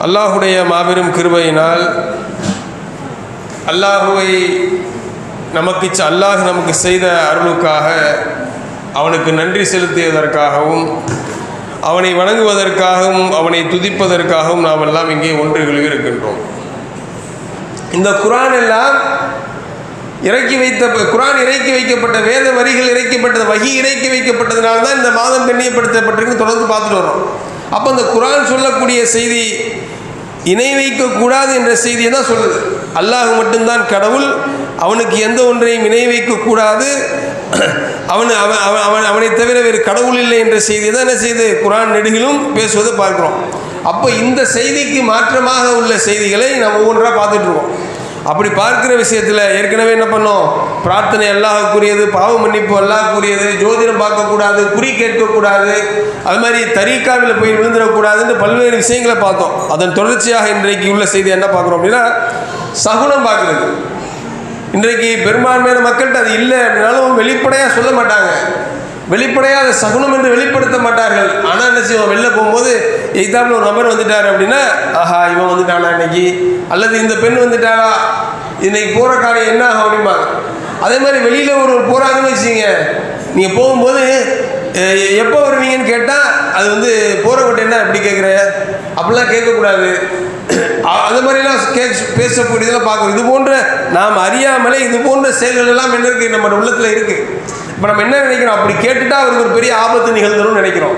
அல்லாஹுடைய மாபெரும் கிருபையினால் அல்லாஹுவை நமக்கு அல்லாஹ் நமக்கு செய்த அருளுக்காக அவனுக்கு நன்றி செலுத்தியதற்காகவும் அவனை வணங்குவதற்காகவும் அவனை துதிப்பதற்காகவும் நாம் எல்லாம் இங்கே ஒன்றுகளில் இருக்கின்றோம். இந்த குரான் எல்லாம் இறக்கி வைத்த குரான் இறக்கி வைக்கப்பட்ட வேத வரிகள் இறக்கப்பட்டது வகி இறக்கி வைக்கப்பட்டதுனால தான் இந்த மாதம் கண்ணியப்படுத்தப்பட்டிருக்கு தொடர்ந்து பார்த்துட்டு வரோம் அப்போ இந்த குரான் சொல்லக்கூடிய செய்தி இணை வைக்கக்கூடாது என்ற செய்தியை தான் சொல்லுது. அல்லாஹ் மட்டும்தான் கடவுள் அவனுக்கு எந்த ஒன்றையும் இணை வைக்கக்கூடாது அவன் அவன் அவன் அவன் அவனை தவிர வேறு கடவுள் இல்லை என்ற செய்தியை தான் என்ன செய்து? குரான் நெடுகிலும் பேசுவதை பார்க்குறோம். அப்போ இந்த செய்திக்கு மாற்றமாக உள்ள செய்திகளை நம்ம ஒவ்வொன்றாக பார்த்துட்ருக்கோம் அப்படி பார்க்கிற விஷயத்தில் ஏற்கனவே என்ன பண்ணோம்? பிரார்த்தனை அல்லாஹ்க்குரியது பாவ மன்னிப்பு அல்லாஹ்க்குரியது ஜோதிடம் பார்க்கக்கூடாது குறி கேட்கக்கூடாது அது மாதிரி தரிக்காவில் போய் விழுந்துடக்கூடாதுன்னு பல்வேறு விஷயங்களை பார்த்தோம். அதன் தொடர்ச்சியாக இன்றைக்கு உள்ள செய்தி என்ன பார்க்குறோம் அப்படின்னா சகுனம் பார்க்குறது. இன்றைக்கு பெரும்பான்மையான மக்கள்கிட்ட அது இல்லை அப்படின்னாலும் வெளிப்படையாக சொல்ல மாட்டாங்க. வெளிப்படையாக அதை சகுனம் என்று வெளிப்படுத்த மாட்டார்கள். ஆனால் என்ன செய்வோம் வெளில போகும்போது எக்ஸாம்பிள் ஒரு நபர் வந்துட்டார் அப்படின்னா ஆஹா இவன் வந்துட்டானா இன்னைக்கு? அல்லது இந்த பெண் வந்துட்டாரா இன்னைக்கு போகிற காரியம் என்ன ஆகும் அப்படிம்பாங்க. அதே மாதிரி வெளியில் ஒரு போகிறாங்கன்னு வச்சுங்க நீங்கள் போகும்போது எப்போ வருவீங்கன்னு கேட்டால் அது வந்து போகிறவங்கிட்ட என்ன? எப்படி கேட்குற அப்படிலாம் கேட்கக்கூடாது. அந்த மாதிரிலாம் கே பேசக்கூடியதெல்லாம் பார்க்கணும். இது போன்ற நாம் அறியாமலே இது போன்ற செயல்கள் எல்லாம் என்ன இருக்குது நம்ம உள்ளத்தில் இருக்குது இப்போ நம்ம என்ன நினைக்கிறோம்? அப்படி கேட்டுட்டா அவருக்கு ஒரு பெரிய ஆபத்து நிகழ்ந்துடும் நினைக்கிறோம்.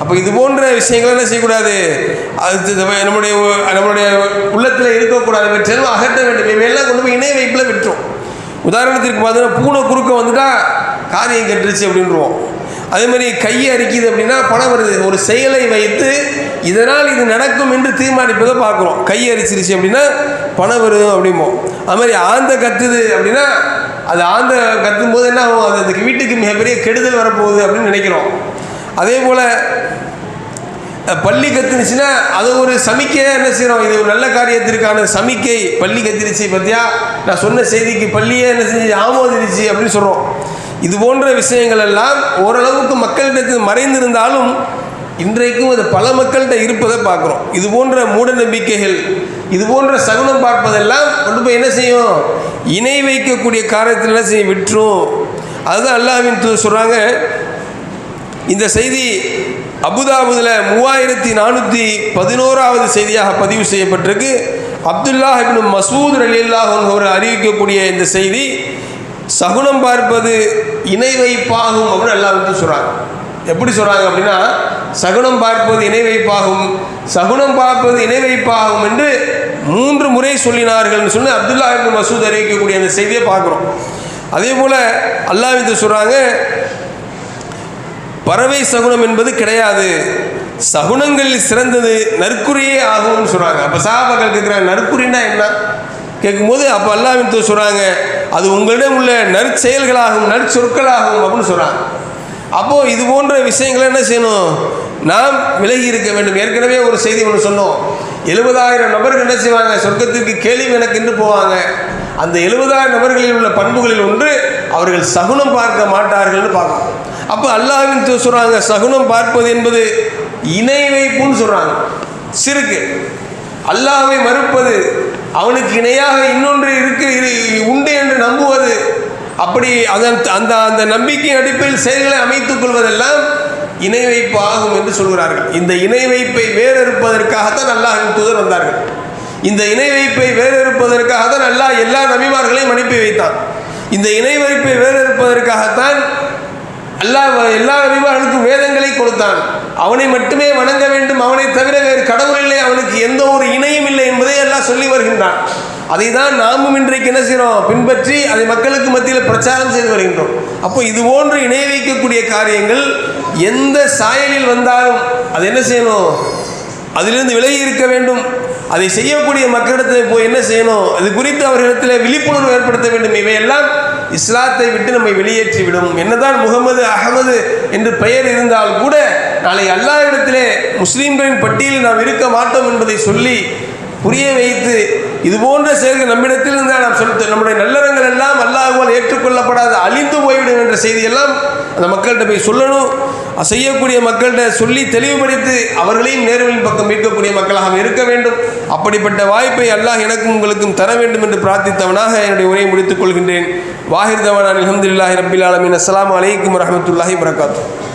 அப்போ இது போன்ற விஷயங்கள் என்ன செய்யக்கூடாது? அது நம்முடைய நம்மளுடைய உள்ளத்தில் இருக்கக்கூடாது. இவற்றெல்லாம் அகற்ற வேண்டும். இவையெல்லாம் கொண்டு போய் இணைய வைப்பில் விட்டுரும். உதாரணத்திற்கு பார்த்தீங்கன்னா பூனை குறுக்க வந்துட்டால் காரியம் கெட்டுருச்சு அப்படின்றோம் அதே மாதிரி கையை அரிக்குது அப்படின்னா பணம் வருது. ஒரு செயலை வைத்து இதனால் இது நடக்கும் என்று தீர்மானிப்பதை பார்க்குறோம். கை அரிச்சிருச்சு அப்படின்னா பணம் வருது அப்படிம்போம். அது மாதிரி ஆந்த கத்துது அப்படின்னா அது ஆந்த கத்தும் போது என்ன ஆகும்? அது அந்த வீட்டுக்கு மிகப்பெரிய கெடுதல் வரப்போகுது அப்படின்னு நினைக்கிறோம். அதே போல் பள்ளி கத்துனுச்சுன்னா அது ஒரு சமிக்கையாக என்ன செய்கிறோம் இது ஒரு நல்ல காரியத்திற்கான சமிக்கை. பள்ளி கத்திருச்சு பற்றியா நான் சொன்ன செய்திக்கு பள்ளியே என்ன செஞ்சு ஆமோதிருச்சு அப்படின்னு சொல்கிறோம் இது போன்ற விஷயங்கள் எல்லாம் ஓரளவுக்கு மக்களிடத்தில் மறைந்திருந்தாலும் இன்றைக்கும் அது பல மக்கள்கிட்ட இருப்பதை பார்க்குறோம். இது போன்ற மூட நம்பிக்கைகள் இது போன்ற சகுனம் பார்ப்பதெல்லாம் கொண்டு போய் என்ன செய்யும்? இணை வைக்கக்கூடிய காரியத்தில் என்ன செய்யும்? விட்டுரும். அதுதான் அல்லாஹ்வின் தூ சொல்கிறாங்க இந்த செய்தி அபுதாபுதில் மூவாயிரத்தி நானூற்றி பதினோராவது செய்தியாக பதிவு செய்யப்பட்டிருக்கு. அப்துல்லாஹ் இப்னு மசூத் ரலியல்லாஹ் அவர் அறிவிக்கக்கூடிய இந்த செய்தி சகுனம் பார்ப்பது இணை வைப்பாகும் அப்படின்னு அல்லாஹ் சொல்கிறாங்க எப்படி சொல்கிறாங்க அப்படின்னா சகுனம் பார்ப்பது இணை வைப்பாகும் சகுனம் பார்ப்பது இணை வைப்பாகும் என்று மூன்று முறை சொல்லினார்கள்னு சொல்லி அப்துல்லா இப்னு மசூத் அறிவிக்கக்கூடிய அந்த செய்தியை பார்க்குறோம். அதே போல் அல்லாஹ் வந்து சொல்கிறாங்க பறவை சகுனம் என்பது கிடையாது சகுனங்களில் சிறந்தது நற்குறியே ஆகும்னு சொல்கிறாங்க அப்போ சாபாக்கள் கேட்குறாங்க நற்குறின்னா என்ன? கேட்கும்போது அப்போ அல்லாஹ் சொல்கிறாங்க அது உங்களிடம் உள்ள நற்செயல்களாகும் நற்சொற்களாகும் அப்படின்னு சொல்கிறாங்க அப்போது இது போன்ற விஷயங்களை என்ன செய்யணும்? நாம் விலகி இருக்க வேண்டும். ஏற்கனவே ஒரு செய்தி ஒன்று சொன்னோம். எழுபதாயிரம் நபர்கள் என்ன செய்வாங்க? சொர்க்கத்திற்கு கேள்வி எனக்குன்னு போவாங்க. அந்த எழுபதாயிரம் நபர்களில் உள்ள பண்புகளில் ஒன்று அவர்கள் சகுனம் பார்க்க மாட்டார்கள்னு பார்க்கணும். அப்போ அல்லாஹ்வின் சொல்கிறாங்க சகுனம் பார்ப்பது என்பது இணை வைப்புன்னு சொல்கிறாங்க சிறுக்கு. அல்லாஹை மறுப்பது அவனுக்கு இணையாக இன்னொன்று இருக்கு இரு- உண்டு என்று நம்புவது அப்படி அதன் அந்த அந்த நம்பிக்கை அடிப்படையில் செயல்களை அமைத்துக் கொள்வதெல்லாம் இணை வைப்பு ஆகும் என்று சொல்கிறார்கள். இந்த இணை வைப்பை வேறறுப்பதற்காகத்தான் அல்லாஹ் தூதர் வந்தார்கள். இந்த இணை வைப்பை வேறறுப்பதற்காகத்தான் அல்லாஹ் எல்லா நபிமார்களையும் அனுப்பி வைத்தான். இந்த இணை வைப்பை வேறறுப்பதற்காகத்தான் அல்லாஹ் எல்லா நபிமார்களுக்கும் வேதங்களை கொடுத்தான். அவனை மட்டுமே வணங்க வேண்டும் அவனை தவிர வேறு கடவுள் இல்லை அவனுக்கு எந்த ஒரு இணையும் இல்லை என்பதை எல்லாம் சொல்லி வருகின்றான். அதை தான் நாமும் இன்றைக்கு என்ன செய்கிறோம் பின்பற்றி அதை மக்களுக்கு மத்தியில் பிரச்சாரம் செய்து வருகின்றோம். அப்போ இது போன்று இணை வைக்கக்கூடிய காரியங்கள் எந்த சாயலில் வந்தாலும் அது என்ன செய்யணும்? அதிலிருந்து விலகி இருக்க வேண்டும். அதை செய்யக்கூடிய மக்களிடத்தில் போய் என்ன செய்யணும்? அது குறித்து அவர்களிடத்தில் விழிப்புணர்வு ஏற்படுத்த வேண்டும். இவையெல்லாம் இஸ்லாத்தை விட்டு நம்மை வெளியேற்றி விடும். என்னதான் முகமது அகமது என்று பெயர் இருந்தால் கூட நாளை அல்லாஹ்விடத்திலே முஸ்லீம்களின் பட்டியலில் நாம் இருக்க மாட்டோம் என்பதை சொல்லி புரிய வைத்து இது போன்ற செயல்கள் நம்மிடத்தில் இருந்தால் நாம் சொல் நம்முடைய நல்லறங்கள் எல்லாம் அல்லாஹுவால் ஏற்றுக்கொள்ளப்படாது அழிந்து போய்விடும் என்ற செய்தியெல்லாம் அந்த மக்கள்கிட்ட போய் சொல்லணும். செய்யக்கூடிய மக்கள்கிட்ட சொல்லி தெளிவுபடுத்தி அவர்களையும் நேர்வழியின் பக்கம் மீட்கக்கூடிய மக்களாக இருக்க வேண்டும். அப்படிப்பட்ட வாய்ப்பை அல்லாஹ் எனக்கும் உங்களுக்கும் தர வேண்டும் என்று பிரார்த்தித்தவனாக என்னுடைய உரையை முடித்துக் கொள்கின்றேன். வாஹிர் தவான் அலமதுல்லாஹி ரபில் ஆலமின். அஸ்லாம் அலைக்கும் வரமத்துல்லாஹி வரகாத்து